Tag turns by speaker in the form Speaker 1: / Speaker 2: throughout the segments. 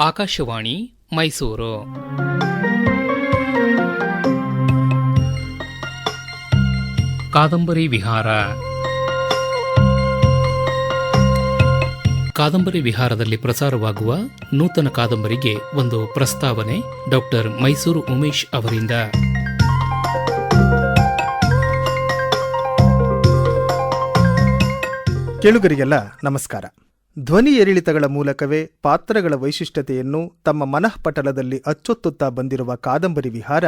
Speaker 1: ಆಕಾಶವಾಣಿ ಮೈಸೂರು. ಕಾದಂಬರಿ ವಿಹಾರ. ಕಾದಂಬರಿ ವಿಹಾರದಲ್ಲಿ ಪ್ರಸಾರವಾಗುವ ನೂತನ ಕಾದಂಬರಿಗೆ ಒಂದು ಪ್ರಸ್ತಾವನೆ ಡಾಕ್ಟರ್ ಮೈಸೂರು ಉಮೇಶ್ ಅವರಿಂದ.
Speaker 2: ಕೇಳುಗರಿಗೆಲ್ಲ ನಮಸ್ಕಾರ. ಧ್ವನಿ ಏರಿಳಿತಗಳ ಮೂಲಕವೇ ಪಾತ್ರಗಳ ವೈಶಿಷ್ಟ್ಯತೆಯನ್ನು ತಮ್ಮ ಮನಃಪಟಲದಲ್ಲಿ ಅಚ್ಚೊತ್ತುತ್ತಾ ಬಂದಿರುವ ಕಾದಂಬರಿ ವಿಹಾರ,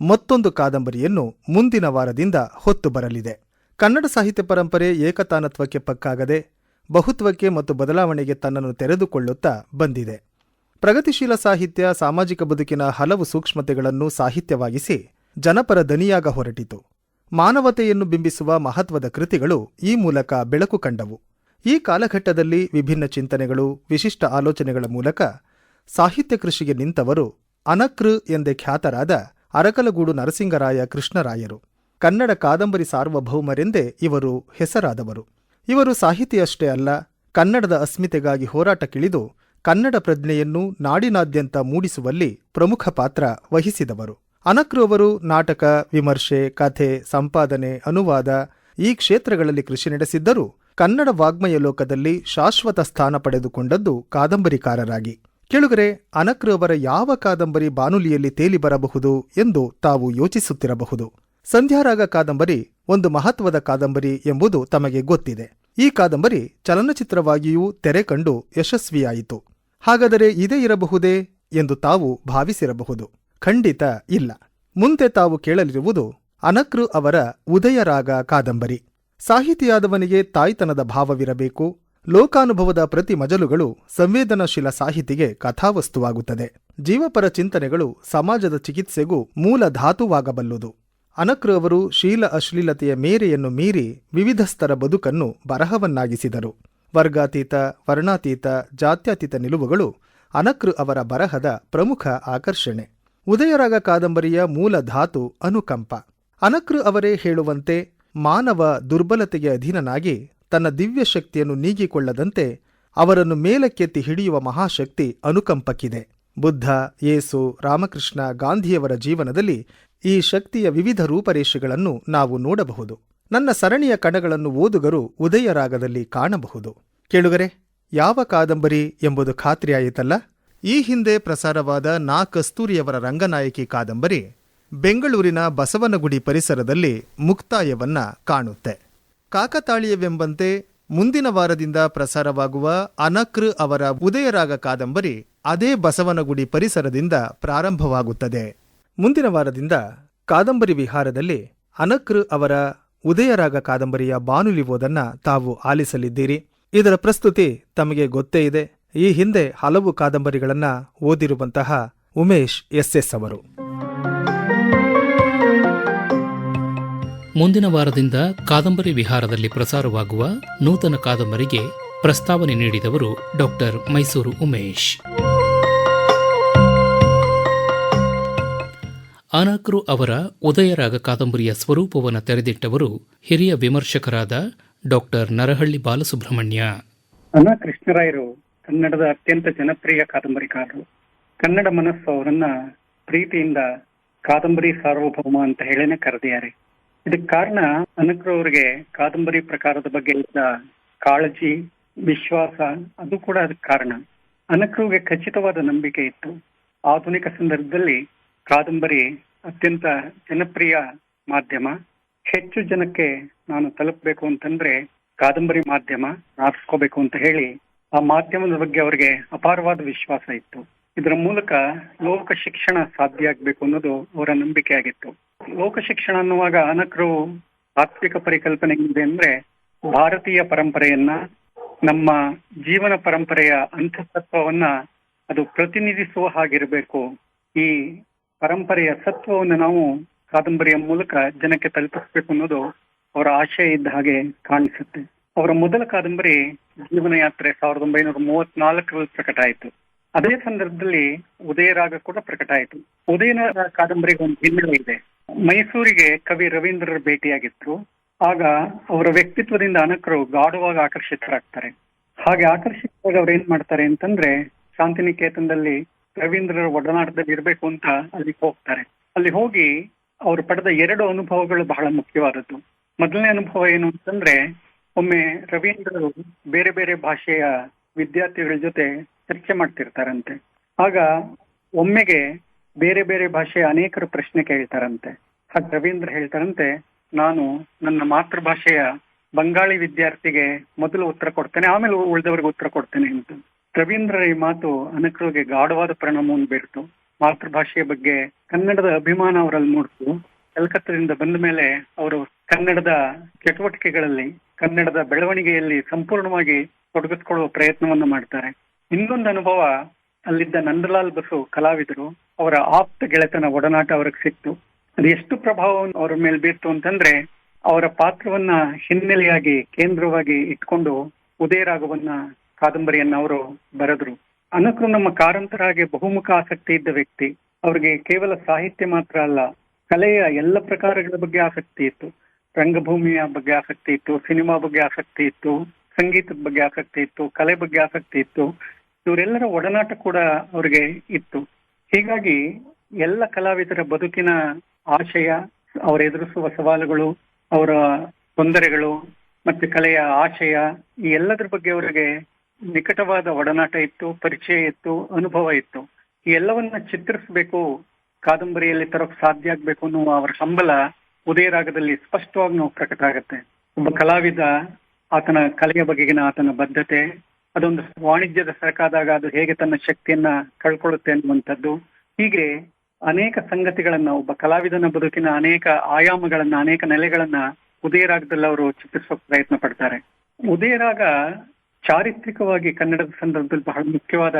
Speaker 2: ಮತ್ತೊಂದು ಕಾದಂಬರಿಯನ್ನು ಮುಂದಿನ ವಾರದಿಂದ ಹೊತ್ತು ಬರಲಿದೆ. ಕನ್ನಡ ಸಾಹಿತ್ಯ ಪರಂಪರೆ ಏಕತಾನತ್ವಕ್ಕೆ ಪಕ್ಕಾಗದೆ ಬಹುತ್ವಕ್ಕೆ ಮತ್ತು ಬದಲಾವಣೆಗೆ ತನ್ನನ್ನು ತೆರೆದುಕೊಳ್ಳುತ್ತಾ ಬಂದಿದೆ. ಪ್ರಗತಿಶೀಲ ಸಾಹಿತ್ಯ, ಸಾಮಾಜಿಕ ಬದುಕಿನ ಹಲವು ಸೂಕ್ಷ್ಮತೆಗಳನ್ನು ಸಾಹಿತ್ಯವಾಗಿಸಿ ಜನಪರ ದನಿಯಾಗ ಹೊರಟಿತು. ಮಾನವತೆಯನ್ನು ಬಿಂಬಿಸುವ ಮಹತ್ವದ ಕೃತಿಗಳು ಈ ಮೂಲಕ ಬೆಳಕು ಕಂಡವು. ಈ ಕಾಲಘಟ್ಟದಲ್ಲಿ ವಿಭಿನ್ನ ಚಿಂತನೆಗಳು, ವಿಶಿಷ್ಟ ಆಲೋಚನೆಗಳ ಮೂಲಕ ಸಾಹಿತ್ಯ ಕೃಷಿಗೆ ನಿಂತವರು ಅನಕೃ ಎಂದೇ ಖ್ಯಾತರಾದ ಅರಕಲಗೂಡು ನರಸಿಂಗರಾಯ ಕೃಷ್ಣರಾಯರು. ಕನ್ನಡ ಕಾದಂಬರಿ ಸಾರ್ವಭೌಮರೆಂದೇ ಇವರು ಹೆಸರಾದವರು. ಇವರು ಸಾಹಿತಿಯಷ್ಟೇ ಅಲ್ಲ, ಕನ್ನಡದ ಅಸ್ಮಿತೆಗಾಗಿ ಹೋರಾಟಕ್ಕಿಳಿದು ಕನ್ನಡ ಪ್ರಜ್ಞೆಯನ್ನು ನಾಡಿನಾದ್ಯಂತ ಮೂಡಿಸುವಲ್ಲಿ ಪ್ರಮುಖ ಪಾತ್ರ ವಹಿಸಿದವರು. ಅನಕ್ರು ಅವರು ನಾಟಕ, ವಿಮರ್ಶೆ, ಕಥೆ, ಸಂಪಾದನೆ, ಅನುವಾದ ಈ ಕ್ಷೇತ್ರಗಳಲ್ಲಿ ಕೃಷಿ ನಡೆಸಿದ್ದರೂ ಕನ್ನಡ ವಾಗ್ಮಯ ಲೋಕದಲ್ಲಿ ಶಾಶ್ವತ ಸ್ಥಾನ ಪಡೆದುಕೊಂಡದ್ದು ಕಾದಂಬರಿಕಾರರಾಗಿ. ಕೆಳುಗರೆ, ಅನಕ್ರು ಅವರ ಯಾವ ಕಾದಂಬರಿ ಬಾನುಲಿಯಲ್ಲಿ ತೇಲಿ ಬರಬಹುದು ಎಂದು ತಾವು ಯೋಚಿಸುತ್ತಿರಬಹುದು. ಸಂಧ್ಯಾರಾಗ ಕಾದಂಬರಿ ಒಂದು ಮಹತ್ವದ ಕಾದಂಬರಿ ಎಂಬುದು ತಮಗೆ ಗೊತ್ತಿದೆ. ಈ ಕಾದಂಬರಿ ಚಲನಚಿತ್ರವಾಗಿಯೂ ತೆರೆ ಕಂಡು ಯಶಸ್ವಿಯಾಯಿತು. ಹಾಗಾದರೆ ಇದೇ ಇರಬಹುದೇ ಎಂದು ತಾವು ಭಾವಿಸಿರಬಹುದು. ಖಂಡಿತ ಇಲ್ಲ. ಮುಂದೆ ತಾವು ಕೇಳಲಿರುವುದು ಅನಕ್ರು ಅವರ ಉದಯರಾಗ ಕಾದಂಬರಿ. ಸಾಹಿತಿಯಾದವನಿಗೆ ತಾಯ್ತನದ ಭಾವವಿರಬೇಕು. ಲೋಕಾನುಭವದ ಪ್ರತಿ ಮಜಲುಗಳು ಸಂವೇದನಾಶೀಲ ಸಾಹಿತಿಗೆ ಕಥಾವಸ್ತುವಾಗುತ್ತದೆ. ಜೀವಪರ ಚಿಂತನೆಗಳು ಸಮಾಜದ ಚಿಕಿತ್ಸೆಗೂ ಮೂಲ ಧಾತುವಾಗಬಲ್ಲುದು. ಅನಕ್ರು ಅವರು ಶೀಲ ಅಶ್ಲೀಲತೆಯ ಮೇರೆಯನ್ನು ಮೀರಿ ವಿವಿಧಸ್ತರ ಬದುಕನ್ನು ಬರಹವನ್ನಾಗಿಸಿದರು. ವರ್ಗಾತೀತ, ವರ್ಣಾತೀತ, ಜಾತ್ಯತೀತ ನಿಲುವುಗಳು ಅನಕ್ರು ಅವರ ಬರಹದ ಪ್ರಮುಖ ಆಕರ್ಷಣೆ. ಉದಯರಾಗ ಕಾದಂಬರಿಯ ಮೂಲ ಧಾತು ಅನುಕಂಪ. ಅನಕ್ರು ಅವರೇ ಹೇಳುವಂತೆ ಮಾನವ ದುರ್ಬಲತೆಗೆ ಅಧೀನನಾಗಿ ತನ್ನ ದಿವ್ಯ ಶಕ್ತಿಯನ್ನು ನೀಗಿಕೊಳ್ಳದಂತೆ ಅವರನ್ನು ಮೇಲಕ್ಕೆತ್ತಿ ಹಿಡಿಯುವ ಮಹಾಶಕ್ತಿ ಅನುಕಂಪಕ್ಕಿದೆ ಬುದ್ಧ, ಯೇಸು, ರಾಮಕೃಷ್ಣ, ಗಾಂಧಿಯವರ ಜೀವನದಲ್ಲಿ ಈ ಶಕ್ತಿಯ ವಿವಿಧ ರೂಪರೇಷೆಗಳನ್ನು ನಾವು ನೋಡಬಹುದು. ನನ್ನ ಸರಣಿಯ ಕಣಗಳನ್ನು ಓದುಗರು ಉದಯರಾಗದಲ್ಲಿ ಕಾಣಬಹುದು. ಕೇಳುಗರೆ, ಯಾವ ಕಾದಂಬರಿ ಎಂಬುದು ಖಾತ್ರಿಯಾಯಿತಲ್ಲ? ಈ ಹಿಂದೆ ಪ್ರಸಾರವಾದ ನಾ ಕಸ್ತೂರಿಯವರ ರಂಗನಾಯಕಿ ಕಾದಂಬರಿ ಬೆಂಗಳೂರಿನ ಬಸವನಗುಡಿ ಪರಿಸರದಲ್ಲಿ ಮುಕ್ತಾಯವನ್ನ ಕಾಣುತ್ತೆ. ಕಾಕತಾಳೀಯವೆಂಬಂತೆ ಮುಂದಿನ ವಾರದಿಂದ ಪ್ರಸಾರವಾಗುವ ಅನಕೃ ಅವರ ಉದಯರಾಗ ಕಾದಂಬರಿ ಅದೇ ಬಸವನಗುಡಿ ಪರಿಸರದಿಂದ ಪ್ರಾರಂಭವಾಗುತ್ತದೆ. ಮುಂದಿನ ವಾರದಿಂದ ಕಾದಂಬರಿ ವಿಹಾರದಲ್ಲಿ ಅನಕೃ ಅವರ ಉದಯರಾಗ ಕಾದಂಬರಿಯ ಬಾನುಲಿ ಓದನ್ನ ತಾವು ಆಲಿಸಲಿದ್ದೀರಿ. ಇದರ ಪ್ರಸ್ತುತಿ ತಮಗೆ ಗೊತ್ತೇ ಇದೆ. ಈ ಹಿಂದೆ ಹಲವು ಕಾದಂಬರಿಗಳನ್ನ ಓದಿರುವಂತಹ ಉಮೇಶ್ ಎಸ್ ಎಸ್ ಅವರು.
Speaker 1: ಮುಂದಿನ ವಾರದಿಂದ ಕಾದಂಬರಿ ವಿಹಾರದಲ್ಲಿ ಪ್ರಸಾರವಾಗುವ ನೂತನ ಕಾದಂಬರಿಗೆ ಪ್ರಸ್ತಾವನೆ ನೀಡಿದವರು ಡಾಕ್ಟರ್ ಮೈಸೂರು ಉಮೇಶ್. ಅನಕ್ರು ಅವರ ಉದಯರಾಗ ಕಾದಂಬರಿಯ ಸ್ವರೂಪವನ್ನು ತೆರೆದಿಟ್ಟವರು ಹಿರಿಯ ವಿಮರ್ಶಕರಾದ ಡಾಕ್ಟರ್ ನರಹಳ್ಳಿ ಬಾಲಸುಬ್ರಹ್ಮಣ್ಯ.
Speaker 3: ಅನಕೃಷ್ಣರಾಯರು ಕನ್ನಡದ ಅತ್ಯಂತ ಜನಪ್ರಿಯ ಕಾದಂಬರಿಕಾರರು. ಕನ್ನಡ ಮನಸ್ಸು ಅವರನ್ನ ಪ್ರೀತಿಯಿಂದ ಕಾದಂಬರಿ ಸಾರ್ವಭೌಮ ಅಂತ ಹೇಳೇನೆ ಕರೆದಿದ್ದಾರೆ. ಇದಕ್ಕೆ ಕಾರಣ ಅನಕ್ರು ಅವರಿಗೆ ಕಾದಂಬರಿ ಪ್ರಕಾರದ ಬಗ್ಗೆ ಇದ್ದ ಕಾಳಜಿ, ವಿಶ್ವಾಸ, ಅದು ಕೂಡ ಅದಕ್ಕೆ ಕಾರಣ. ಅನಕ್ರುಗೆ ಖಚಿತವಾದ ನಂಬಿಕೆ ಇತ್ತು. ಆಧುನಿಕ ಸಂದರ್ಭದಲ್ಲಿ ಕಾದಂಬರಿ ಅತ್ಯಂತ ಜನಪ್ರಿಯ ಮಾಧ್ಯಮ. ಹೆಚ್ಚು ಜನಕ್ಕೆ ನಾನು ತಲುಪಬೇಕು ಅಂತಂದ್ರೆ ಕಾದಂಬರಿ ಮಾಧ್ಯಮ ಆರಿಸ್ಕೋಬೇಕು ಅಂತ ಹೇಳಿ ಆ ಮಾಧ್ಯಮದ ಬಗ್ಗೆ ಅವರಿಗೆ ಅಪಾರವಾದ ವಿಶ್ವಾಸ ಇತ್ತು. ಇದರ ಮೂಲಕ ಲೋಕ ಶಿಕ್ಷಣ ಸಾಧ್ಯ ಆಗ್ಬೇಕು ಅನ್ನೋದು ಅವರ ನಂಬಿಕೆ ಆಗಿತ್ತು. ಲೋಕ ಶಿಕ್ಷಣ ಅನ್ನುವಾಗ ಅನಕರು ತಾತ್ವಿಕ ಪರಿಕಲ್ಪನೆ ಏನಿದೆ ಅಂದ್ರೆ ಭಾರತೀಯ ಪರಂಪರೆಯನ್ನ ನಮ್ಮ ಜೀವನ ಪರಂಪರೆಯ ಅಂತಃಸತ್ವವನ್ನ ಅದು ಪ್ರತಿನಿಧಿಸುವ ಹಾಗಿರಬೇಕು. ಈ ಪರಂಪರೆಯ ಸತ್ವವನ್ನು ನಾವು ಕಾದಂಬರಿಯ ಮೂಲಕ ಜನಕ್ಕೆ ತಲುಪಿಸ್ಬೇಕು ಅನ್ನೋದು ಅವರ ಆಶಯ ಇದ್ದ ಹಾಗೆ ಕಾಣಿಸುತ್ತೆ. ಅವರ ಮೊದಲ ಕಾದಂಬರಿ ಜೀವನ ಯಾತ್ರೆ ಸಾವಿರದ ಒಂಬೈನೂರ ಮೂವತ್ನಾಲ್ಕರಲ್ಲಿ ಪ್ರಕಟ ಆಯಿತು ಅದೇ ಸಂದರ್ಭದಲ್ಲಿ ಉದಯರಾಗ ಕೂಡ ಪ್ರಕಟ ಆಯಿತು. ಉದಯನ ಕಾದಂಬರಿಗೆ ಒಂದು ಹಿನ್ನೆಲೆ ಇದೆ. ಮೈಸೂರಿಗೆ ಕವಿ ರವೀಂದ್ರರ ಭೇಟಿಯಾಗಿದ್ರು. ಆಗ ಅವರ ವ್ಯಕ್ತಿತ್ವದಿಂದ ಅನಕರು ಗಾಢವಾಗಿ ಆಕರ್ಷಿತರಾಗ್ತಾರೆ. ಹಾಗೆ ಆಕರ್ಷಿತವಾಗಿ ಅವ್ರು ಏನ್ ಮಾಡ್ತಾರೆ ಅಂತಂದ್ರೆ ಶಾಂತಿನಿಕೇತನದಲ್ಲಿ ರವೀಂದ್ರರ ಒಡನಾಟದಲ್ಲಿ ಇರಬೇಕು ಅಂತ ಅಲ್ಲಿ ಹೋಗ್ತಾರೆ. ಅಲ್ಲಿ ಹೋಗಿ ಅವರು ಪಡೆದ ಎರಡು ಅನುಭವಗಳು ಬಹಳ ಮುಖ್ಯವಾದದ್ದು. ಮೊದಲನೇ ಅನುಭವ ಏನು ಅಂತಂದ್ರೆ, ಒಮ್ಮೆ ರವೀಂದ್ರರು ಬೇರೆ ಬೇರೆ ಭಾಷೆಯ ವಿದ್ಯಾರ್ಥಿಗಳ ಜೊತೆ ಚರ್ಚೆ ಮಾಡ್ತಿರ್ತಾರಂತೆ. ಆಗ ಒಮ್ಮೆಗೆ ಬೇರೆ ಬೇರೆ ಭಾಷೆಯ ಅನೇಕರು ಪ್ರಶ್ನೆ ಕೇಳ್ತಾರಂತೆ. ಹಾಗ ರವೀಂದ್ರ ಹೇಳ್ತಾರಂತೆ, ನಾನು ನನ್ನ ಮಾತೃಭಾಷೆಯ ಬಂಗಾಳಿ ವಿದ್ಯಾರ್ಥಿಗೆ ಮೊದಲು ಉತ್ತರ ಕೊಡ್ತೇನೆ, ಆಮೇಲೆ ಉಳಿದವರಿಗೆ ಉತ್ತರ ಕೊಡ್ತೇನೆ ಅಂತ. ರವೀಂದ್ರರ ಈ ಮಾತು ಅನೇಕರಿಗೆ ಗಾಢವಾದ ಪರಿಣಾಮವನ್ನು ಬೀರ್ತು. ಮಾತೃಭಾಷೆಯ ಬಗ್ಗೆ ಕನ್ನಡದ ಅಭಿಮಾನ ಅವರಲ್ಲಿ ಮೂಡಿತು. ಕಲ್ಕತ್ತದಿಂದ ಬಂದ ಮೇಲೆ ಅವರು ಕನ್ನಡದ ಚಟುವಟಿಕೆಗಳಲ್ಲಿ ಕನ್ನಡದ ಬೆಳವಣಿಗೆಯಲ್ಲಿ ಸಂಪೂರ್ಣವಾಗಿ ತೊಡಗಿಸಿಕೊಳ್ಳುವ ಪ್ರಯತ್ನವನ್ನು ಮಾಡ್ತಾರೆ. ಇನ್ನೊಂದು ಅನುಭವ, ಅಲ್ಲಿದ್ದ ನಂದಲಾಲ್ ಬಸು ಕಲಾವಿದರು, ಅವರ ಆಪ್ತ ಗೆಳೆತನ ಒಡನಾಟ ಅವ್ರಿಗೆ ಸಿಕ್ತು. ಅದು ಎಷ್ಟು ಪ್ರಭಾವವನ್ನು ಅವರ ಮೇಲೆ ಬೀರ್ತು ಅಂತಂದ್ರೆ, ಅವರ ಪಾತ್ರವನ್ನ ಹಿನ್ನೆಲೆಯಾಗಿ, ಕೇಂದ್ರವಾಗಿ ಇಟ್ಕೊಂಡು ಉದಯರಾಗವನ್ನ ಕಾದಂಬರಿಯನ್ನ ಅವರು ಬರೆದ್ರು. ಅನಕರು ನಮ್ಮ ಕಾರಂತರಾಗೆ ಬಹುಮುಖ ಆಸಕ್ತಿ ಇದ್ದ ವ್ಯಕ್ತಿ. ಅವರಿಗೆ ಕೇವಲ ಸಾಹಿತ್ಯ ಮಾತ್ರ ಅಲ್ಲ, ಕಲೆಯ ಎಲ್ಲ ಪ್ರಕಾರಗಳ ಬಗ್ಗೆ ಆಸಕ್ತಿ ಇತ್ತು. ರಂಗಭೂಮಿಯ ಬಗ್ಗೆ ಆಸಕ್ತಿ ಇತ್ತು, ಸಿನಿಮಾ ಬಗ್ಗೆ ಆಸಕ್ತಿ ಇತ್ತು ಸಂಗೀತದ ಬಗ್ಗೆ ಆಸಕ್ತಿ ಇತ್ತು, ಕಲೆ ಬಗ್ಗೆ ಆಸಕ್ತಿ ಇತ್ತು, ಇವರೆಲ್ಲರ ಒಡನಾಟ ಕೂಡ ಅವ್ರಿಗೆ ಇತ್ತು. ಹೀಗಾಗಿ ಎಲ್ಲ ಕಲಾವಿದರ ಬದುಕಿನ ಆಶಯ, ಅವರು ಎದುರಿಸುವ ಸವಾಲುಗಳು, ಅವರ ತೊಂದರೆಗಳು ಮತ್ತೆ ಕಲೆಯ ಆಶಯ, ಈ ಎಲ್ಲದರ ಬಗ್ಗೆ ಅವರಿಗೆ ನಿಕಟವಾದ ಒಡನಾಟ ಇತ್ತು, ಪರಿಚಯ ಇತ್ತು, ಅನುಭವ ಇತ್ತು. ಈ ಎಲ್ಲವನ್ನ ಚಿತ್ರಿಸಬೇಕು, ಕಾದಂಬರಿಯಲ್ಲಿ ತರೋಕ್ ಸಾಧ್ಯ ಆಗ್ಬೇಕು ಅನ್ನುವ ಅವರ ಹಂಬಲ ಉದಯರಾಗದಲ್ಲಿ ಸ್ಪಷ್ಟವಾಗಿ ನಾವು ಪ್ರಕಟ ಆಗುತ್ತೆ. ಒಬ್ಬ ಕಲಾವಿದ, ಆತನ ಕಲೆಯ ಬಗೆಗಿನ ಆತನ ಬದ್ಧತೆ, ಅದೊಂದು ವಾಣಿಜ್ಯದ ಸರಕಾದಾಗ ಅದು ಹೇಗೆ ತನ್ನ ಶಕ್ತಿಯನ್ನ ಕಳ್ಕೊಳ್ಳುತ್ತೆ ಅನ್ನುವಂಥದ್ದು. ಹೀಗೆ ಅನೇಕ ಸಂಗತಿಗಳನ್ನ ಒಬ್ಬ ಕಲಾವಿದನ ಬದುಕಿನ ಅನೇಕ ಆಯಾಮಗಳನ್ನ, ಅನೇಕ ನೆಲೆಗಳನ್ನ ಉದಯ ರಾಗದಲ್ಲಿ ಅವರು ಚಿತ್ರಿಸುವ ಪ್ರಯತ್ನ ಪಡ್ತಾರೆ. ಉದಯರಾಗ ಚಾರಿತ್ರಿಕವಾಗಿ ಕನ್ನಡದ ಸಂದರ್ಭದಲ್ಲಿ ಬಹಳ ಮುಖ್ಯವಾದ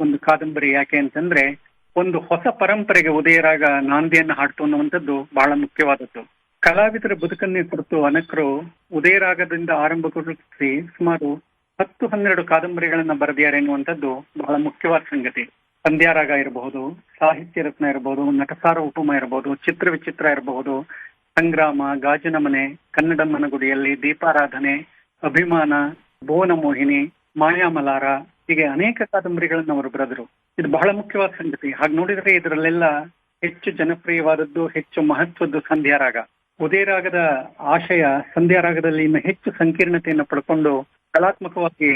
Speaker 3: ಒಂದು ಕಾದಂಬರಿ ಯಾಕೆ ಅಂತಂದ್ರೆ ಒಂದು ಹೊಸ ಪರಂಪರೆಗೆ ಉದಯರಾಗ ನಾಂದಿಯನ್ನು ಹಾಡ್ತು ಅನ್ನುವಂಥದ್ದು ಬಹಳ ಮುಖ್ಯವಾದದ್ದು. ಕಲಾವಿದರ ಬದುಕನ್ನೇ ಕುರಿತು ಅನಕರು ಉದಯರಾಗದಿಂದ ಆರಂಭಗೊಳಿಸಿ ಸುಮಾರು ಹತ್ತು ಹನ್ನೆರಡು ಕಾದಂಬರಿಗಳನ್ನ ಬರೆದಿದ್ದಾರೆ ಎನ್ನುವಂಥದ್ದು ಬಹಳ ಮುಖ್ಯವಾದ ಸಂಗತಿ. ಸಂಧ್ಯಾರಾಗ ಇರಬಹುದು, ಸಾಹಿತ್ಯ ರತ್ನ ಇರಬಹುದು, ನಟಸಾರ ಉಪಮ ಇರಬಹುದು, ಚಿತ್ರ ವಿಚಿತ್ರ ಇರಬಹುದು, ಸಂಗ್ರಾಮ ಗಾಜಿನ ಮನೆ ಕನ್ನಡ ಮನಗುಡಿಯಲ್ಲಿ ದೀಪಾರಾಧನೆ, ಅಭಿಮಾನ, ಭುವನ ಮೋಹಿನಿ, ಮಾಯಾಮಲಾರ ಹೀಗೆ ಅನೇಕ ಕಾದಂಬರಿಗಳನ್ನು ಅವರು ಬರೆದರು. ಇದು ಬಹಳ ಮುಖ್ಯವಾದ ಸಂಗತಿ. ಹಾಗೆ ನೋಡಿದ್ರೆ ಇದರಲ್ಲೆಲ್ಲ ಹೆಚ್ಚು ಜನಪ್ರಿಯವಾದದ್ದು, ಹೆಚ್ಚು ಮಹತ್ವದ್ದು ಸಂಧ್ಯಾ ರಾಗ. ಉದಯ ರಾಗದ ಆಶಯ ಸಂಧ್ಯಾ ರಾಗದಲ್ಲಿ ಇನ್ನು ಹೆಚ್ಚು ಸಂಕೀರ್ಣತೆಯನ್ನು ಪಡ್ಕೊಂಡು ಕಲಾತ್ಮಕವಾಗಿ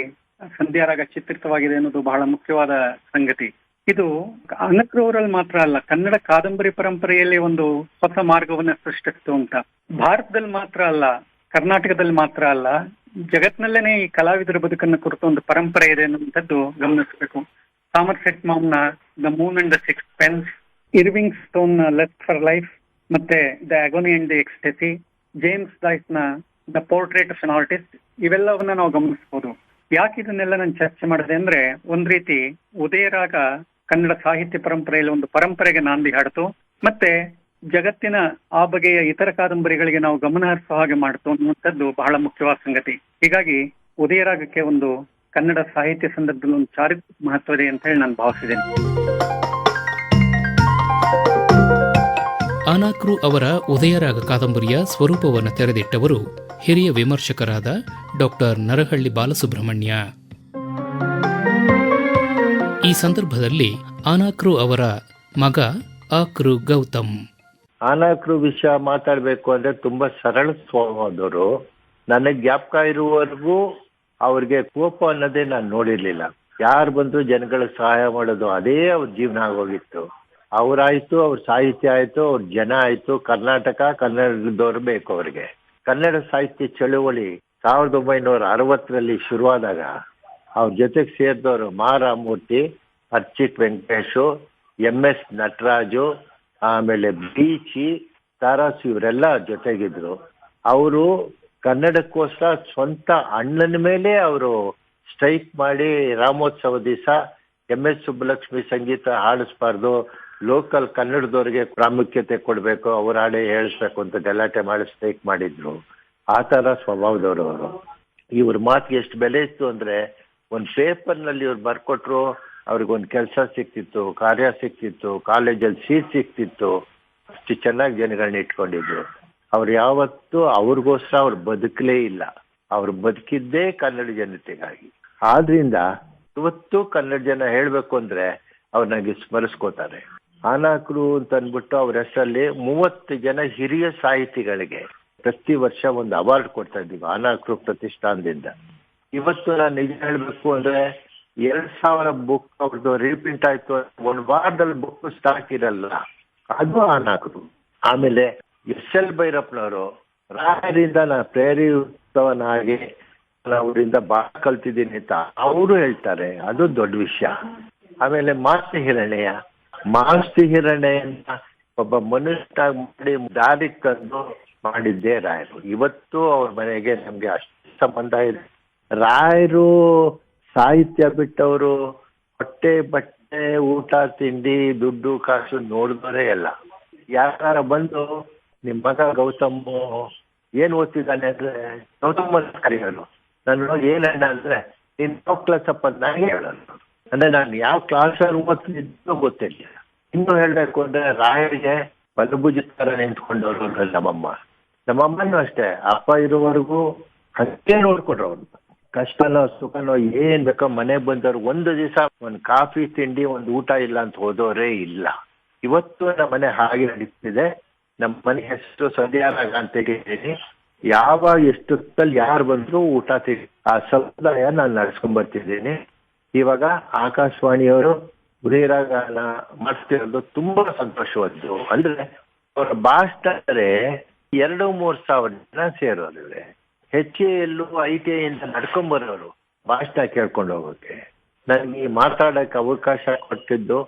Speaker 3: ಸಂಧ್ಯಾ ರಾಗ ಚಿತ್ರಿತವಾಗಿದೆ ಅನ್ನೋದು ಬಹಳ ಮುಖ್ಯವಾದ ಸಂಗತಿ. ಇದು ಅನಕ್ರೂರಲ್ಲಿ ಮಾತ್ರ ಅಲ್ಲ, ಕನ್ನಡ ಕಾದಂಬರಿ ಪರಂಪರೆಯಲ್ಲಿ ಒಂದು ಹೊಸ ಮಾರ್ಗವನ್ನ ಸೃಷ್ಟಿಸ್ತು ಅಂತ. ಭಾರತದಲ್ಲಿ ಮಾತ್ರ ಅಲ್ಲ, ಕರ್ನಾಟಕದಲ್ಲಿ ಮಾತ್ರ ಅಲ್ಲ ಜಗತ್ನಲ್ಲೇನೆ ಈ ಕಲಾವಿದರ ಬದುಕನ್ನು ಕುರಿತು ಒಂದು ಪರಂಪರೆ ಇದೆ ಅನ್ನುವಂಥದ್ದು ಗಮನಿಸಬೇಕು. Thomas ಸೆಟ್ನ the moon and the sixpence Irving ಸ್ಟೋನ್ನ left for life ಮತ್ತೆ the agony and the ecstasy James ಡೈಸ್ನ the portrait of an artist ಇವೆಲ್ಲವನ್ನ ನಾವು ಗಮನಿಸಬಹುದು ಯಾಕೆ ಇದನ್ನೆಲ್ಲ ನಾನು ಚರ್ಚೆ ಮಾಡಿದೆ ಅಂದ್ರೆ, ಒಂದ್ ರೀತಿ ಉದಯರಾಗ ಕನ್ನಡ ಸಾಹಿತ್ಯ ಪರಂಪರೆಯಲ್ಲಿ ಒಂದು ಪರಂಪರೆಗೆ ನಾಂದಿ ಹಾಡ್ತು, ಮತ್ತೆ ಜಗತ್ತಿನ ಆ ಬಗೆಯ ಇತರ ಕಾದಂಬರಿಗಳಿಗೆ ನಾವು ಗಮನ ಹಾಗೆ ಮಾಡ್ತು ಅನ್ನುವಂಥದ್ದು ಬಹಳ ಮುಖ್ಯವಾದ ಸಂಗತಿ. ಹೀಗಾಗಿ ಉದಯರಾಗಕ್ಕೆ ಒಂದು ಕನ್ನಡ ಸಾಹಿತ್ಯ ಸಂದರ್ಭದಲ್ಲಿ ಒಂದು ಚಾರಿತ್ರಿಕ ಮಹತ್ವ ಇದೆ ಅಂತ ಹೇಳಿ ನಾನು ಭಾವಿಸಿದ್ದೇನೆ.
Speaker 1: ಅನಾಕ್ರು ಅವರ ಉದಯರಾಗ ಕಾದಂಬರಿಯ ಸ್ವರೂಪವನ್ನು ತೆರೆದಿಟ್ಟವರು ಹಿರಿಯ ವಿಮರ್ಶಕರಾದ ಡಾಕ್ಟರ್ ನರಹಳ್ಳಿ ಬಾಲಸುಬ್ರಹ್ಮಣ್ಯ. ಈ ಸಂದರ್ಭದಲ್ಲಿ ಅನಾಕ್ರು ಅವರ ಮಗ ಅಕ್ರು ಗೌತಮ್.
Speaker 4: ಅನಾಕ್ರು ವಿಷಯ ಮಾತಾಡಬೇಕು ಅಂದ್ರೆ ತುಂಬಾ ಸರಳ ಸ್ವಭಾವದವರು. ನನಗೆ ಜ್ಞಾಪಕ ಇರುವವರೆಗೂ ಅವ್ರಿಗೆ ಕೋಪ ಅನ್ನೋದೇ ನಾನು ನೋಡಿರ್ಲಿಲ್ಲ. ಯಾರು ಬಂದ್ರು ಜನಗಳಿಗೆ ಸಹಾಯ ಮಾಡೋದು ಅದೇ ಅವ್ರ ಜೀವನ ಆಗೋಗಿತ್ತು. ಅವರಾಯ್ತು ಅವ್ರ ಸಾಹಿತ್ಯ ಆಯ್ತು, ಅವ್ರ ಜನ ಆಯ್ತು, ಕರ್ನಾಟಕ, ಕನ್ನಡದವ್ರು ಬೇಕು ಅವ್ರಿಗೆ. ಕನ್ನಡ ಸಾಹಿತ್ಯ ಚಳುವಳಿ ಸಾವಿರದ ಒಂಬೈನೂರ ಅರವತ್ತರಲ್ಲಿ ಶುರುವಾದಾಗ ಅವ್ರ ಜೊತೆಗೆ ಸೇರಿದವರು ಮಾ ರಾಮಮೂರ್ತಿ ಅರ್ಚಿತ್ ವೆಂಕಟೇಶು, ಎಂ ಎಸ್ ನಟರಾಜು, ಆಮೇಲೆ ಬೀಚಿ ತಾರಾಸು ಇವರೆಲ್ಲ ಜೊತೆಗಿದ್ರು. ಅವರು ಕನ್ನಡಕ್ಕೋಸ್ಕರ ಸ್ವಂತ ಅಣ್ಣನ ಮೇಲೆ ಅವರು ಸ್ಟ್ರೈಕ್ ಮಾಡಿ ರಾಮೋತ್ಸವ ದಿವಸ ಎಂ ಎಸ್ ಸುಬ್ಬಲಕ್ಷ್ಮಿ ಸಂಗೀತ ಹಾಡಿಸ್ಬಾರ್ದು ಲೋಕಲ್ ಕನ್ನಡದವ್ರಿಗೆ ಪ್ರಾಮುಖ್ಯತೆ ಕೊಡಬೇಕು, ಅವ್ರ ಹಾಡೇ ಹೇಳಿಸ್ಬೇಕು ಅಂತ ಗಲಾಟೆ ಮಾಡಿ ಸ್ಟ್ರೈಕ್ ಮಾಡಿದ್ರು. ಆ ಥರ ಸ್ವಭಾವದವರು ಅವರು. ಇವ್ರ ಮಾತಿಗೆ ಎಷ್ಟು ಬೆಲೆ ಇತ್ತು ಅಂದ್ರೆ ಒಂದು ಪೇಪರ್ನಲ್ಲಿ ಇವ್ರು ಬರ್ಕೊಟ್ರು ಅವ್ರಿಗೊಂದು ಕೆಲಸ ಸಿಕ್ತಿತ್ತು, ಕಾರ್ಯ ಸಿಕ್ತಿತ್ತು ಕಾಲೇಜಲ್ಲಿ ಸೀಟ್ ಸಿಕ್ತಿತ್ತು, ಅಷ್ಟು ಚೆನ್ನಾಗಿ ಜನಗಳನ್ನ ಇಟ್ಕೊಂಡಿದ್ರು. ಅವ್ರು ಯಾವತ್ತೂ ಅವ್ರಿಗೋಸ್ಕರ ಅವ್ರು ಬದುಕಲೇ ಇಲ್ಲ. ಅವ್ರು ಬದುಕಿದ್ದೇ ಕನ್ನಡ ಜನತೆಗಾಗಿ. ಆದ್ರಿಂದ ಇವತ್ತು ಕನ್ನಡ ಜನ ಹೇಳ್ಬೇಕು ಅಂದ್ರೆ ಅವ್ರು ನನಗೆ ಸ್ಮರಿಸ್ಕೋತಾರೆ. ಆನಾಕ್ರು ಅಂತ ಅಂದ್ಬಿಟ್ಟು ಅವ್ರ ಹೆಸರಲ್ಲಿ ಮೂವತ್ತು ಜನ ಹಿರಿಯ ಸಾಹಿತಿಗಳಿಗೆ ಪ್ರತಿ ವರ್ಷ ಒಂದು ಅವಾರ್ಡ್ ಕೊಡ್ತಾ ಇದ್ದೀವಿ ಆನಾಕ್ರು ಪ್ರತಿಷ್ಠಾನದಿಂದ. ಇವತ್ತು ನಾನು ನಿಜ ಹೇಳ್ಬೇಕು ಅಂದ್ರೆ ಎರಡ್ ಸಾವಿರ ಬುಕ್ ಅವ್ರದ್ದು ರೀಪ್ರಿಂಟ್ ಆಯ್ತು. ಒಂದು ವಾರದಲ್ಲಿ ಬುಕ್ ಸ್ಟಾಕ್ ಇರಲ್ಲ. ಅದು ಆನಾಕ್ರು ಆಮೇಲೆ ಎಸ್ ಎಲ್ ಭೈರಪ್ಪನವರು ರಾಯರಿಂದ ನಾನು ಪ್ರೇರಿತವನಾಗಿ ಅವರಿಂದ ಬಾಳ ಕಲ್ತಿದ್ದೀನಿ ಅಂತ ಅವರು ಹೇಳ್ತಾರೆ. ಅದು ದೊಡ್ಡ ವಿಷಯ. ಆಮೇಲೆ ಮಾಸ್ತಿ ಹಿರಣ್ಯ ಮಾಸ್ತಿ ಹಿರಣ್ಯನ ಒಬ್ಬ ಮನುಷ್ಯ ಮಾಡಿ ದಾರಿ ತಂದು ಮಾಡಿದ್ದೇ ರಾಯರು. ಇವತ್ತು ಅವ್ರ ಮನೆಗೆ ನಮ್ಗೆ ಅಷ್ಟು ಸಂಬಂಧ ಇದೆ ರಾಯರು ಸಾಹಿತ್ಯ ಬಿಟ್ಟವರು ಹೊಟ್ಟೆ ಬಟ್ಟೆ, ಊಟ, ತಿಂಡಿ, ದುಡ್ಡು, ಕಾಸು ನೋಡಿದವರೇ ಎಲ್ಲ ಯಾರ ಬಂದು ನಿಮ್ ಮಗ ಗೌತಮ್ ಏನ್ ಓದ್ತಿದ್ದಾನೆ ಅಂದ್ರೆ ಗೌತಮ್ ಅಂತ ಕರೆಯೋರು ನಾನು ಏನಣ್ಣ ಅಂದ್ರೆ, ನೀನ್ ಯಾವ ಕ್ಲಾಸ್ ಅಪ್ಪ ಅಂತ ನನಗೆ ಹೇಳೋದು. ಅಂದ್ರೆ ನಾನು ಯಾವ ಕ್ಲಾಸ್ ಅಲ್ಲಿ ಓದ್ತಿದ್ದು ಗೊತ್ತಿಲ್ಲ. ಇನ್ನು ಹೇಳ್ಬೇಕು ಅಂದ್ರೆ ರಾಯರಿಗೆ ಬಲಭುಜ ತರ ನಿಂತ್ಕೊಂಡವ್ರು ನಮ್ಮಮ್ಮ. ನಮ್ಮಮ್ಮನೂ ಅಷ್ಟೇ, ಅಪ್ಪ ಇರುವವರೆಗೂ ಹಂಗೆ ನೋಡ್ಕೊಟ್ರು ಅವ್ರು. ಕಷ್ಟನೋ ಸುಖನೋ ಏನ್ ಬೇಕೋ ಮನೆ ಬಂದವ್ರು ಒಂದು ದಿವಸ ಒಂದು ಕಾಫಿ ತಿಂಡಿ, ಒಂದು ಊಟ ಇಲ್ಲ ಅಂತ ಹೋದವರೇ ಇಲ್ಲ. ಇವತ್ತು ನಮ್ಮ ಮನೆ ಹಾಗೆ ನಡೀತಿದೆ. ನಮ್ಮ ಮನೆ ಹೆಸರು ಸಂಧ್ಯಾರಾಗ ಅಂತ ಹೇಳಿದ್ದೀನಿ. ಯಾವ ಎಷ್ಟೊತ್ತಲ್ಲಿ ಯಾರು ಬಂದ್ರು ಊಟ ತಿಳಿ, ಆ ಸಮುದಾಯ ನಾನು ನಡ್ಸ್ಕೊಂಡ್ ಬರ್ತಿದ್ದೀನಿ. ಇವಾಗ ಆಕಾಶವಾಣಿಯವರು ಉದಯರಾಗನ ಮಾಡ್ತಿರೋದು ತುಂಬಾ ಸಂತೋಷವದ್ದು ಅಂದ್ರೆ ಅವರ ಭಾಷಣರೆ ಎರಡು ಮೂರ್ ಸಾವಿರ ಜನ ಸೇರೋದ್ರೆ ಹೆಚ್ ಎಲ್ಲೂ ಐ ಟಿ ಐಯಿಂದ ನಡ್ಕೊಂಡ್ ಬರೋರು ಭಾಷಣ ಕೇಳ್ಕೊಂಡು ಹೋಗೋಕೆ. ನನಗೆ ಮಾತಾಡಕ್ಕೆ ಅವಕಾಶ ಕೊಟ್ಟಿದ್ದು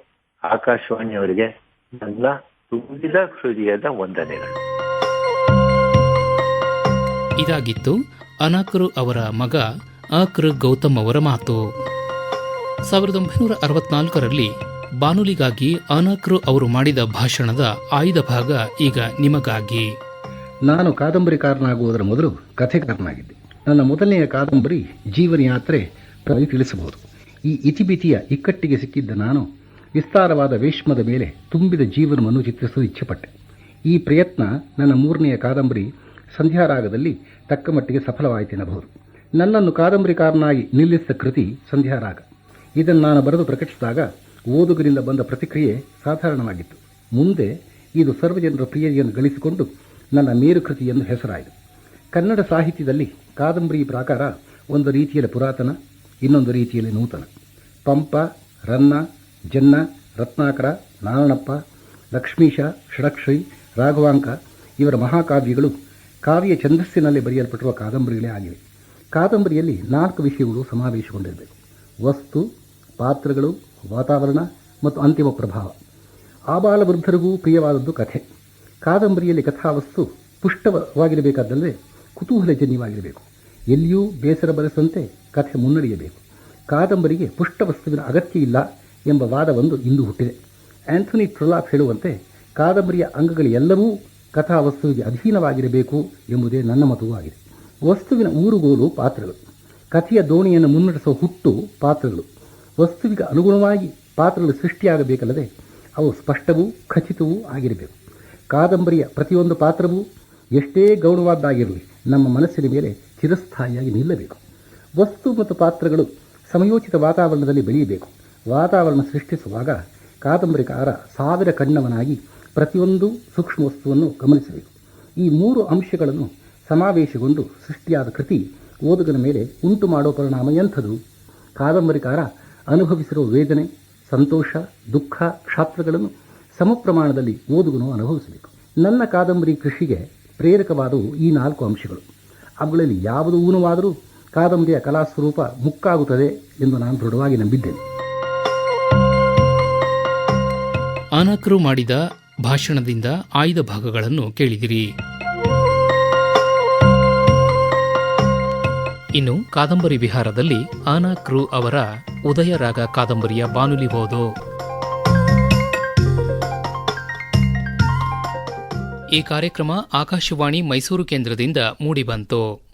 Speaker 4: ಆಕಾಶವಾಣಿಯವರಿಗೆ ನನ್ನ ತುಂಬಿದ ಹೃದಯದ ವಂದನೆಗಳು.
Speaker 1: ಇದಾಗಿತ್ತು ಅನಾಕರು ಅವರ ಮಗ ಅಕೃ ಗೌತಮ್ ಅವರ ಮಾತು. ಸಾವಿರದ ಒಂಬೈನೂರ ಅರವತ್ನಾಲ್ಕರಲ್ಲಿ ಬಾನುಲಿಗಾಗಿ ಅನಕರು ಅವರು ಮಾಡಿದ ಭಾಷಣದ ಆಯ್ದ ಭಾಗ ಈಗ ನಿಮಗಾಗಿ.
Speaker 5: ನಾನು ಕಾದಂಬರಿಕಾರನಾಗುವುದರ ಮೊದಲು ಕಥೆಕಾರನಾಗಿದ್ದೆ ನನ್ನ ಮೊದಲನೆಯ ಕಾದಂಬರಿ ಜೀವನ ಯಾತ್ರೆ ತಿಳಿಸಬಹುದು. ಈ ಇತಿಬಿತಿಯ ಇಕ್ಕಟ್ಟಿಗೆ ಸಿಕ್ಕಿದ್ದ ನಾನು ವಿಸ್ತಾರವಾದ ವೇಷ್ಮದ ಮೇಲೆ ತುಂಬಿದ ಜೀವನವನ್ನು ಚಿತ್ರಿಸಲು ಇಚ್ಛೆಪಟ್ಟೆ. ಈ ಪ್ರಯತ್ನ ನನ್ನ ಮೂರನೆಯ ಕಾದಂಬರಿ ಸಂಧ್ಯಾರಾಗದಲ್ಲಿ ತಕ್ಕ ಮಟ್ಟಿಗೆ ಸಫಲವಾಯಿತೆನ್ನಬಹುದು ನನ್ನನ್ನು ಕಾದಂಬರಿಕಾರನಾಗಿ ನಿಲ್ಲಿಸಿದ ಕೃತಿ ಸಂಧ್ಯಾರಾಗ. ಇದನ್ನು ನಾನು ಬರೆದು ಪ್ರಕಟಿಸಿದಾಗ ಓದುಗರಿಂದ ಬಂದ ಪ್ರತಿಕ್ರಿಯೆ ಸಾಧಾರಣವಾಗಿತ್ತು. ಮುಂದೆ ಇದು ಸರ್ವಜನರ ಪ್ರಿಯತೆಯನ್ನು ಗಳಿಸಿಕೊಂಡು ನನ್ನ ಮೇರು ಎಂದು ಹೆಸರಾಯಿತು. ಕನ್ನಡ ಸಾಹಿತ್ಯದಲ್ಲಿ ಕಾದಂಬರಿ ಪ್ರಾಕಾರ ಒಂದು ರೀತಿಯಲ್ಲಿ ಪುರಾತನ, ಇನ್ನೊಂದು ರೀತಿಯಲ್ಲಿ ನೂತನ. ಪಂಪ, ರನ್ನ ಜನ್ನ, ರತ್ನಾಕರ ನಾರಣಪ್ಪ ಲಕ್ಷ್ಮೀಶ ಷಡಕ್ಷರಿ ರಾಘವಾಂಕ ಇವರ ಮಹಾಕಾವ್ಯಗಳು ಕಾವ್ಯ ಛಂದಸ್ಸಿನಲ್ಲಿ ಬರೆಯಲ್ಪಟ್ಟಿರುವ ಕಾದಂಬರಿಗಳೇ ಆಗಿವೆ. ಕಾದಂಬರಿಯಲ್ಲಿ ನಾಲ್ಕು ವಿಷಯಗಳು ಸಮಾವೇಶಗೊಂಡಿರಬೇಕು. ವಸ್ತು, ಪಾತ್ರಗಳು, ವಾತಾವರಣ ಮತ್ತು ಅಂತಿಮ ಪ್ರಭಾವ. ಆಬಾಲ ವೃದ್ಧರಿಗೂ ಪ್ರಿಯವಾದದ್ದು ಕಥೆ. ಕಾದಂಬರಿಯಲ್ಲಿ ಕಥಾವಸ್ತು ಪುಷ್ಟವಾಗಿರಬೇಕಾದ್ದಲ್ಲದೆ ಕುತೂಹಲಜನ್ಯವಾಗಿರಬೇಕು ಎಲ್ಲಿಯೂ ಬೇಸರ ಬರೆಸಂತೆ ಕಥೆ ಮುನ್ನಡೆಯಬೇಕು. ಕಾದಂಬರಿಗೆ ಪುಷ್ಟವಸ್ತುವಿನ ಅಗತ್ಯ ಇಲ್ಲ ಎಂಬ ವಾದವೊಂದು ಇಂದು ಹುಟ್ಟಿದೆ. ಆಂಥೋನಿ ಟ್ರೊಲಾಪ್ ಹೇಳುವಂತೆ ಕಾದಂಬರಿಯ ಅಂಗಗಳೆಲ್ಲವೂ ಕಥಾವಸ್ತುವಿಗೆ ಅಧೀನವಾಗಿರಬೇಕು ಎಂಬುದೇ ನನ್ನ ಮತವೂ ಆಗಿದೆ. ವಸ್ತುವಿನ ಊರುಗೋಲು ಪಾತ್ರಗಳು. ಕಥೆಯ ದೋಣಿಯನ್ನು ಮುನ್ನಡೆಸುವ ಹುಟ್ಟು ಪಾತ್ರಗಳು. ವಸ್ತುವಿಗೆ ಅನುಗುಣವಾಗಿ ಪಾತ್ರಗಳು ಸೃಷ್ಟಿಯಾಗಬೇಕಲ್ಲದೆ ಅವು ಸ್ಪಷ್ಟವೂ ಖಚಿತವೂ ಆಗಿರಬೇಕು. ಕಾದಂಬರಿಯ ಪ್ರತಿಯೊಂದು ಪಾತ್ರವೂ ಎಷ್ಟೇ ಗೌಣವಾದ್ದಾಗಿರಲಿ ನಮ್ಮ ಮನಸ್ಸಿನ ಮೇಲೆ ಚಿರಸ್ಥಾಯಿಯಾಗಿ ನಿಲ್ಲಬೇಕು. ವಸ್ತು ಮತ್ತು ಪಾತ್ರಗಳು ಸಮಯೋಚಿತ ವಾತಾವರಣದಲ್ಲಿ ಬೆಳೆಯಬೇಕು. ವಾತಾವರಣ ಸೃಷ್ಟಿಸುವಾಗ ಕಾದಂಬರಿಕಾರ ಸಾವಿರ ಕಣ್ಣವನಾಗಿ ಪ್ರತಿಯೊಂದು ಸೂಕ್ಷ್ಮ ವಸ್ತುವನ್ನು ಗಮನಿಸಬೇಕು. ಈ ಮೂರು ಅಂಶಗಳನ್ನು ಸಮಾವೇಶಗೊಂಡು ಸೃಷ್ಟಿಯಾದ ಕೃತಿ ಓದುಗನ ಮೇಲೆ ಉಂಟು ಮಾಡೋ ಪರಿಣಾಮ ಎಂಥದು? ಕಾದಂಬರಿಕಾರ ಅನುಭವಿಸಿರುವ ವೇದನೆ, ಸಂತೋಷ, ದುಃಖ ಕ್ಷಾತ್ರಗಳನ್ನು ಸಮ ಪ್ರಮಾಣದಲ್ಲಿ ಓದುಗನು ಅನುಭವಿಸಬೇಕು. ನನ್ನ ಕಾದಂಬರಿ ಕೃಷಿಗೆ ಪ್ರೇರಕವಾದವು ಈ ನಾಲ್ಕು ಅಂಶಗಳು. ಅವುಗಳಲ್ಲಿ ಯಾವುದು ಊನವಾದರೂ ಕಾದಂಬರಿಯ ಕಲಾಸ್ವರೂಪ ಮುಕ್ಕಾಗುತ್ತದೆ ಎಂದು ನಾನು ದೃಢವಾಗಿ ನಂಬಿದ್ದೇನೆ.
Speaker 1: ಅನಾಕರು ಮಾಡಿದ ಭಾಷಣದಿಂದ ಆಯ್ದ ಭಾಗಗಳನ್ನು ಕೇಳಿದಿರಿ. ಇನ್ನು ಕಾದಂಬರಿ ವಿಹಾರದಲ್ಲಿ ಆನಾಕ್ರು ಅವರ ಉದಯರಾಗ ಕಾದಂಬರಿಯ ಬಾನುಲಿ ಹೋದು ಈ ಕಾರ್ಯಕ್ರಮ ಆಕಾಶವಾಣಿ ಮೈಸೂರು ಕೇಂದ್ರದಿಂದ ಮೂಡಿಬಂತು.